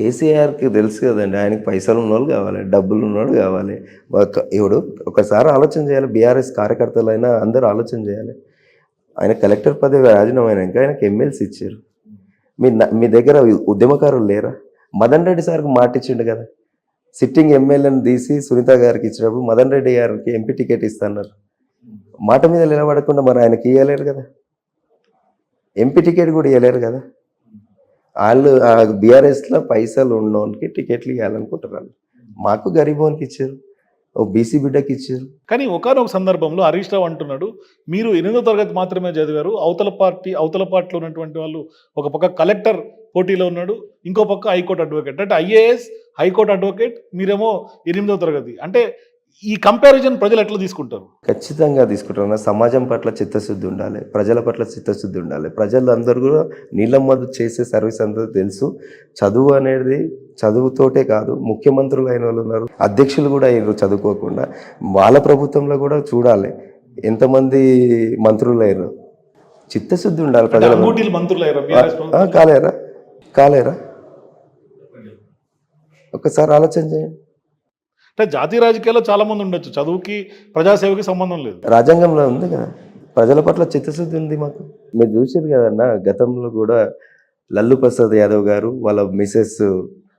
కేసీఆర్కి తెలుసు కదండి ఆయనకి పైసలు ఉన్నోళ్ళు కావాలి డబ్బులు ఉన్నోళ్ళు కావాలి. ఒక ఇప్పుడు ఒకసారి ఆలోచన చేయాలి బీఆర్ఎస్ కార్యకర్తలైనా అందరూ ఆలోచన చేయాలి. ఆయన కలెక్టర్ పదవి రాజీనామా ఆయనకి ఎమ్మెల్సీ ఇచ్చారు. మీ మీ దగ్గర ఉద్యమకారులు లేరా? మదన్ రెడ్డి సార్కి మాట ఇచ్చిండు కదా. సిట్టింగ్ ఎమ్మెల్యేని తీసి సునీత గారికి ఇచ్చినప్పుడు మదన్ రెడ్డి గారికి ఎంపీ టికెట్ ఇస్తున్నారు. మాట మీద నిలబడకుండా మరి ఆయనకి ఇవ్వలేరు కదా. ఎంపీ టికెట్ కూడా ఇవ్వలేరు కదా. వాళ్ళు బీఆర్ఎస్లో పైసలు ఉన్నోనికి టికెట్లు ఇవ్వాలనుకుంటున్నారు మాకు గరీబోన్కి ఇచ్చారు. ఓ బీసీ బిడ్డకి ఇచ్చారు. కానీ ఒకనొక సందర్భంలో హరీష్ రావు అంటున్నాడు మీరు ఎనిమిదో తరగతి మాత్రమే చదివారు అవతల పార్టీ అవతల పార్టీలో ఉన్నటువంటి వాళ్ళు ఒక పక్క కలెక్టర్ పోటీలో ఉన్నాడు ఇంకో పక్క హైకోర్టు అడ్వకేట్. అంటే ఐఏఎస్ హైకోర్టు అడ్వకేట్ మీరేమో ఎనిమిదో తరగతి. అంటే ఈ కంపారిజన్ ప్రజలు ఎట్లా తీసుకుంటారు? ఖచ్చితంగా తీసుకుంటున్నా సమాజం పట్ల చిత్తశుద్ధి ఉండాలి ప్రజల పట్ల చిత్తశుద్ధి ఉండాలి. ప్రజలందరూ కూడా నీళ్ళమ్మదు చేసే సర్వీస్ అందరూ తెలుసు. చదువు అనేది చదువుతోటే కాదు ముఖ్యమంత్రులు అయిన వాళ్ళు ఉన్నారు అధ్యక్షులు కూడా అయ్యారు చదువుకోకుండా వాళ్ళ ప్రభుత్వంలో కూడా చూడాలి ఎంతమంది మంత్రులు అయ్యారు. చిత్తశుద్ధి ఉండాలి ప్రజల. కాలేరా? కాలేరా? ఒక్కసారి ఆలోచన చేయండి. అంటే జాతీయ రాజకీయాల్లో చాలా మంది ఉండొచ్చు. చదువుకి ప్రజాసేవకి సంబంధం లేదు. రాజ్యాంగంలో ఉంది కదా. ప్రజల పట్ల చిత్తశుద్ధి ఉంది మాకు. మీరు చూసారు కదన్నా గతంలో కూడా లల్లు ప్రసాద్ యాదవ్ గారు వాళ్ళ మిసెస్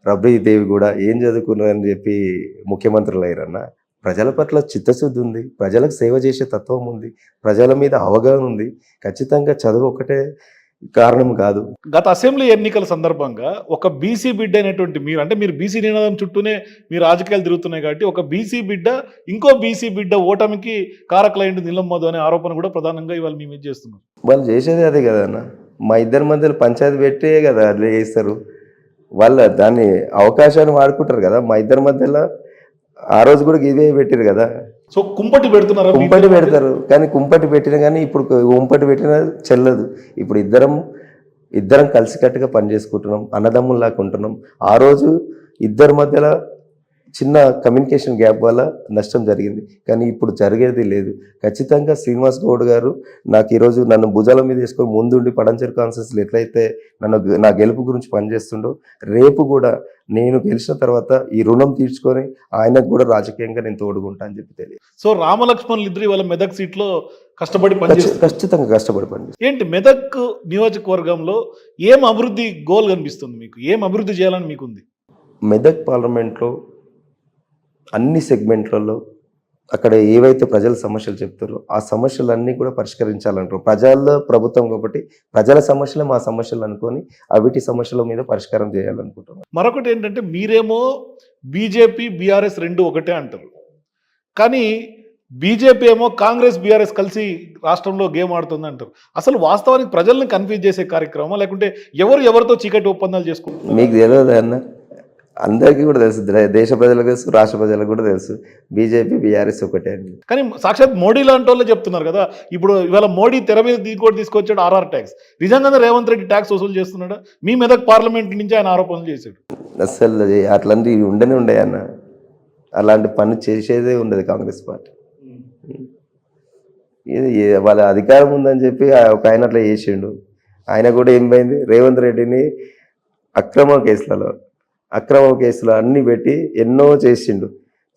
రబ్రీదేవి కూడా ఏం చదువుకున్నారని చెప్పి ముఖ్యమంత్రులు అయ్యారన్న ప్రజల పట్ల చిత్తశుద్ధి ఉంది. ప్రజలకు సేవ చేసే తత్వం ఉంది. ప్రజల మీద అవగాహన ఉంది. ఖచ్చితంగా చదువు ఒకటే కారణం కాదు. గత అసెంబ్లీ ఎన్నికల సందర్భంగా ఒక బీసీ బిడ్డ అయినటువంటి మీరు అంటే మీరు బీసీ నినాదం చుట్టూనే మీ రాజకీయాలు తిరుగుతున్నాయి కాబట్టి ఒక బీసీ బిడ్డ ఇంకో బీసీ బిడ్డ ఓటమికి కారకులైంది నిలమ్మదు అనే ఆరోపణ కూడా ప్రధానంగా ఇవాళ మీ మీద చేస్తున్నారు. వాళ్ళు చేసేది అదే కదన్న మా ఇద్దరి మధ్యలో పంచాయతీ పెట్టే కదా అట్లా చేస్తారు. వాళ్ళ దాన్ని అవకాశాన్ని వాడుకుంటారు కదా. మా ఇద్దరి మధ్యలో ఆ రోజు కూడా ఇవే పెట్టారు కదా. సో కుంపటి పెడుతున్నారా కుంపటి? పెడతారు. కానీ కుంపటి పెట్టినా కానీ ఇప్పుడు కుంపటి పెట్టినా చెల్లదు. ఇప్పుడు ఇద్దరం ఇద్దరం కలిసికట్టుగా పని చేసుకుంటున్నాం అన్నదమ్ముల్లాగా ఉంటున్నాం. ఆ రోజు ఇద్దరి మధ్యలో చిన్న కమ్యూనికేషన్ గ్యాప్ వల్ల నష్టం జరిగింది. కానీ ఇప్పుడు జరిగేది లేదు. ఖచ్చితంగా శ్రీనివాస్ గౌడ్ గారు నాకు ఈరోజు నన్ను భుజాల మీద వేసుకొని ముందుండి పడంచెరు కాన్సెన్స్లో ఎట్లయితే నన్ను నా గెలుపు గురించి పనిచేస్తుండో రేపు కూడా నేను గెలిచిన తర్వాత ఈ రుణం తీర్చుకొని ఆయనకు కూడా రాజకీయంగా నేను తోడుకుంటా అని చెప్పి తెలియదు. సో రామలక్ష్మణులు ఇద్దరు ఇవాళ మెదక్ సీట్లో కష్టపడి ఖచ్చితంగా కష్టపడి పని ఏంటి మెదక్ నియోజకవర్గంలో ఏం అభివృద్ధి గోల్ కనిపిస్తుంది మీకు? ఏం అభివృద్ధి చేయాలని మీకుంది? మెదక్ పార్లమెంట్లో అన్ని సెగ్మెంట్లలో అక్కడ ఏవైతే ప్రజల సమస్యలు చెప్తారో ఆ సమస్యలన్నీ కూడా పరిష్కరించాలంటారు. ప్రజల ప్రభుత్వం కాబట్టి ప్రజల సమస్యలు మా సమస్యలు అనుకొని అవిటి సమస్యల మీద పరిష్కారం చేయాలనుకుంటున్నాం. మరొకటి ఏంటంటే మీరేమో బీజేపీ బీఆర్ఎస్ రెండు ఒకటే అంటారు. కానీ బీజేపీ ఏమో కాంగ్రెస్ బీఆర్ఎస్ కలిసి రాష్ట్రంలో గేమ్ ఆడుతుంది అంటారు. అసలు వాస్తవానికి ప్రజల్ని కన్ఫ్యూజ్ చేసే కార్యక్రమం లేకుంటే ఎవరు ఎవరితో చీకటి ఒప్పందాలు చేసుకుంటారు మీకు తెలియదు అన్న? అందరికీ కూడా తెలుసు. దేశ ప్రజలకు తెలుసు రాష్ట్ర ప్రజలకు కూడా తెలుసు. బీజేపీ బీఆర్ఎస్ ఒకటే అని కానీ సాక్షాత్ మోడీ లాంటి వాళ్ళే చెప్తున్నారు కదా. ఇప్పుడు ఇవాళ మోడీ తెర మీద ఇంకోటి తీసుకొచ్చాడు ఆర్ఆర్ ట్యాక్స్. నిజంగానే రేవంత్ రెడ్డి ట్యాక్స్ వసూలు చేస్తున్నాడా? మీ మెదక్ పార్లమెంట్ నుంచి ఆయన ఆరోపణలు చేశాడు. అసలు అట్లాంటివి ఉండనే ఉండే అన్న? అలాంటి పని చేసేదే ఉండదు కాంగ్రెస్ పార్టీ. ఇది వాళ్ళ అధికారం ఉందని చెప్పి ఒక ఆయన అట్లా చేసిండు. ఆయన కూడా ఏం పోయింది? రేవంత్ రెడ్డిని అక్రమ కేసులలో అక్రమ కేసులు అన్నీ పెట్టి ఎన్నో చేసిండు.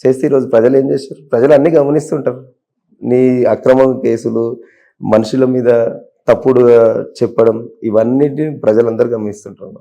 చేస్తే ఈరోజు ప్రజలు ఏం చేశారు ప్రజలు అన్ని గమనిస్తుంటారు. నీ అక్రమ కేసులు మనుషుల మీద తప్పుడు చెప్పడం ఇవన్నిటిని ప్రజలందరూ గమనిస్తుంటారు.